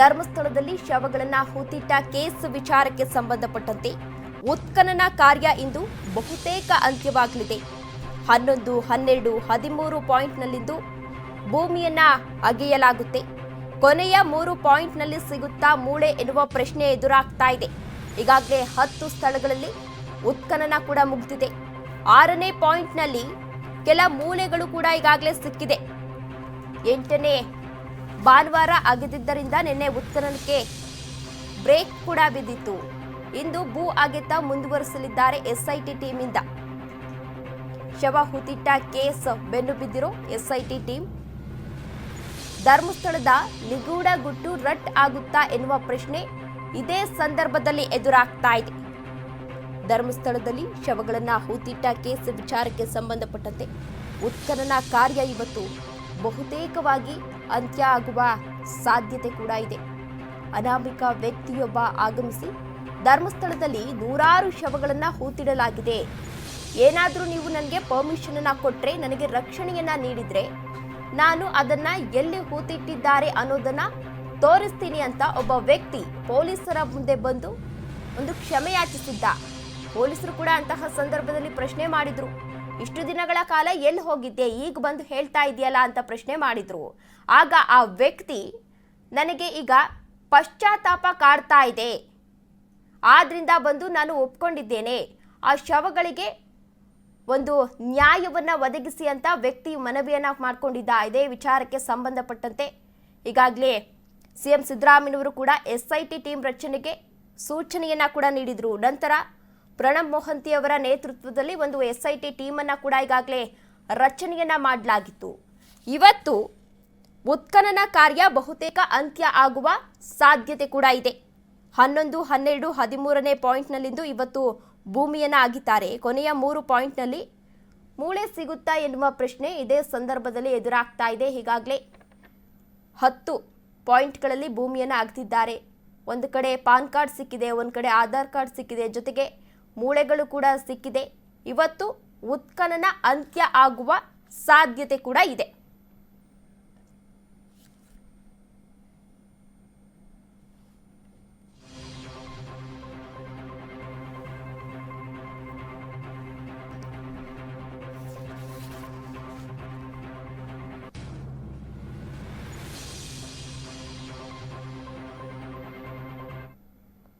ಧರ್ಮಸ್ಥಳದಲ್ಲಿ ಶವಗಳನ್ನು ಹೂತಿಟ್ಟ ಕೇಸ್ ವಿಚಾರಕ್ಕೆ ಸಂಬಂಧಪಟ್ಟಂತೆ ಉತ್ಖನನ ಕಾರ್ಯ ಇಂದು ಬಹುತೇಕ ಅಂತ್ಯವಾಗಲಿದೆ. ಹನ್ನೊಂದು, ಹನ್ನೆರಡು, ಹದಿಮೂರು ಪಾಯಿಂಟ್ನಲ್ಲಿಂದು ಭೂಮಿಯನ್ನ ಅಗೆಯಲಾಗುತ್ತೆ. ಕೊನೆಯ ಮೂರು ಪಾಯಿಂಟ್ನಲ್ಲಿ ಸಿಗುತ್ತಾ ಮೂಳೆ ಎನ್ನುವ ಪ್ರಶ್ನೆ ಎದುರಾಗ್ತಾ ಇದೆ. ಈಗಾಗಲೇ ಹತ್ತು ಸ್ಥಳಗಳಲ್ಲಿ ಉತ್ಖನನ ಕೂಡ ಮುಗಿದಿದೆ. ಆರನೇ ಪಾಯಿಂಟ್ನಲ್ಲಿ ಕೆಲ ಮೂಳೆಗಳು ಕೂಡ ಈಗಾಗಲೇ ಸಿಕ್ಕಿದೆ. ಎಂಟನೇ ಭಾನುವಾರ ಆಗಿದ್ದರಿಂದ ನಿನ್ನೆ ಉತ್ಖನನಕ್ಕೆ ಬ್ರೇಕ್ ಕೂಡ ಬಿದ್ದಿತ್ತು. ಇಂದು ಭೂ ಅಗೆತ ಮುಂದುವರಿಸಲಿದ್ದಾರೆ ಎಸ್ಐಟಿ ಟೀಮಿಂದ. ಶವ ಹುತಿಟ್ಟ ಕೇಸ್ ಬೆನ್ನು ಬಿದ್ದಿರೋ ಎಸ್ಐಟಿ ಟೀಮ್. ಧರ್ಮಸ್ಥಳದ ನಿಗೂಢ ಗುಟ್ಟು ರಟ್ ಆಗುತ್ತಾ ಎನ್ನುವ ಪ್ರಶ್ನೆ ಇದೇ ಸಂದರ್ಭದಲ್ಲಿ ಎದುರಾಗ್ತಾ ಇದೆ. ಧರ್ಮಸ್ಥಳದಲ್ಲಿ ಶವಗಳನ್ನ ಹೂತಿಟ್ಟ ಕೇಸ್ ವಿಚಾರಕ್ಕೆ ಸಂಬಂಧಪಟ್ಟಂತೆ ಉತ್ಖನನ ಕಾರ್ಯ ಇವತ್ತು ಬಹುತೇಕವಾಗಿ ಅಂತ್ಯ ಆಗುವ ಸಾಧ್ಯತೆ ಕೂಡ ಇದೆ. ಅನಾಮಿಕ ವ್ಯಕ್ತಿಯೊಬ್ಬ ಆಗಮಿಸಿ ಧರ್ಮಸ್ಥಳದಲ್ಲಿ ನೂರಾರು ಶವಗಳನ್ನ ಹೂತಿಡಲಾಗಿದೆ. ಏನಾದರೂ ನೀವು ನನಗೆ ಪರ್ಮಿಷನ್ ಕೊಟ್ಟರೆ ನನಗೆ ರಕ್ಷಣೆಯನ್ನ ನೀಡಿದ್ರೆ ನಾನು ಅದನ್ನ ಎಲ್ಲಿ ಹೂತಿಟ್ಟಿದ್ದಾರೆ ಅನ್ನೋದನ್ನ ತೋರಿಸ್ತೀನಿ ಅಂತ ಒಬ್ಬ ವ್ಯಕ್ತಿ ಪೊಲೀಸರ ಮುಂದೆ ಬಂದು ಒಂದು ಕ್ಷಮೆಯಾಚಿಸಿದ್ದ. ಪೊಲೀಸರು ಕೂಡ ಅಂತಹ ಸಂದರ್ಭದಲ್ಲಿ ಪ್ರಶ್ನೆ ಮಾಡಿದ್ರು. ಇಷ್ಟು ದಿನಗಳ ಕಾಲ ಎಲ್ಲಿ ಹೋಗಿದ್ದೆ? ಈಗ ಬಂದು ಹೇಳ್ತಾ ಇದೆಯಲ್ಲ ಅಂತ ಪ್ರಶ್ನೆ ಮಾಡಿದ್ರು. ಆಗ ಆ ವ್ಯಕ್ತಿ ನನಗೆ ಈಗ ಪಶ್ಚಾತ್ತಾಪ ಕಾಡ್ತಾ ಇದೆ. ಆದ್ರಿಂದ ಬಂದು ನಾನು ಒಪ್ಕೊಂಡಿದ್ದೇನೆ. ಆ ಶವಗಳಿಗೆ ಒಂದು ನ್ಯಾಯವನ್ನ ಒದಗಿಸಿ ಅಂತ ವ್ಯಕ್ತಿ ಮನವಿಯನ್ನು ಮಾಡಿಕೊಂಡಿದ್ದ. ಇದೇ ವಿಚಾರಕ್ಕೆ ಸಂಬಂಧಪಟ್ಟಂತೆ ಈಗಾಗಲೇ ಸಿಎಂ ಸಿದ್ದರಾಮಯ್ಯವರು ಕೂಡ ಎಸ್ಐಟಿ ಟೀಮ್ ರಚನೆಗೆ ಸೂಚನೆಯನ್ನ ಕೂಡ ನೀಡಿದ್ರು. ನಂತರ ಪ್ರಣಬ್ ಮೊಹಂತಿ ಅವರ ನೇತೃತ್ವದಲ್ಲಿ ಒಂದು ಎಸ್ಐಟಿ ಟೀಮನ್ನು ಕೂಡ ಈಗಾಗಲೇ ರಚನೆಯನ್ನ ಮಾಡಲಾಗಿತ್ತು. ಇವತ್ತು ಉತ್ಖನನ ಕಾರ್ಯ ಬಹುತೇಕ ಅಂತ್ಯ ಆಗುವ ಸಾಧ್ಯತೆ ಕೂಡ ಇದೆ. ಹನ್ನೊಂದು, ಹನ್ನೆರಡು, ಹದಿಮೂರನೇ ಪಾಯಿಂಟ್ನಲ್ಲಿಂದು ಇವತ್ತು ಭೂಮಿಯನ್ನು ಆಗಿದ್ದಾರೆ. ಕೊನೆಯ ಮೂರು ಪಾಯಿಂಟ್ನಲ್ಲಿ ಮೂಳೆ ಸಿಗುತ್ತಾ ಎನ್ನುವ ಪ್ರಶ್ನೆ ಇದೇ ಸಂದರ್ಭದಲ್ಲಿ ಎದುರಾಗ್ತಾ ಇದೆ. ಹೀಗಾಗಲೇ ಹತ್ತು ಪಾಯಿಂಟ್ಗಳಲ್ಲಿ ಭೂಮಿಯನ್ನು ಆಗ್ತಿದ್ದಾರೆ. ಒಂದು ಕಡೆ ಪಾನ್ ಕಾರ್ಡ್ ಸಿಕ್ಕಿದೆ, ಒಂದು ಕಡೆ ಆಧಾರ್ ಕಾರ್ಡ್ ಸಿಕ್ಕಿದೆ. ಜೊತೆಗೆ ಮೂಳೆಗಳು ಕೂಡ ಸಿಕ್ಕಿದೆ. ಇವತ್ತು ಉತ್ಖನನ ಅಂತ್ಯ ಆಗುವ ಸಾಧ್ಯತೆ ಕೂಡ ಇದೆ.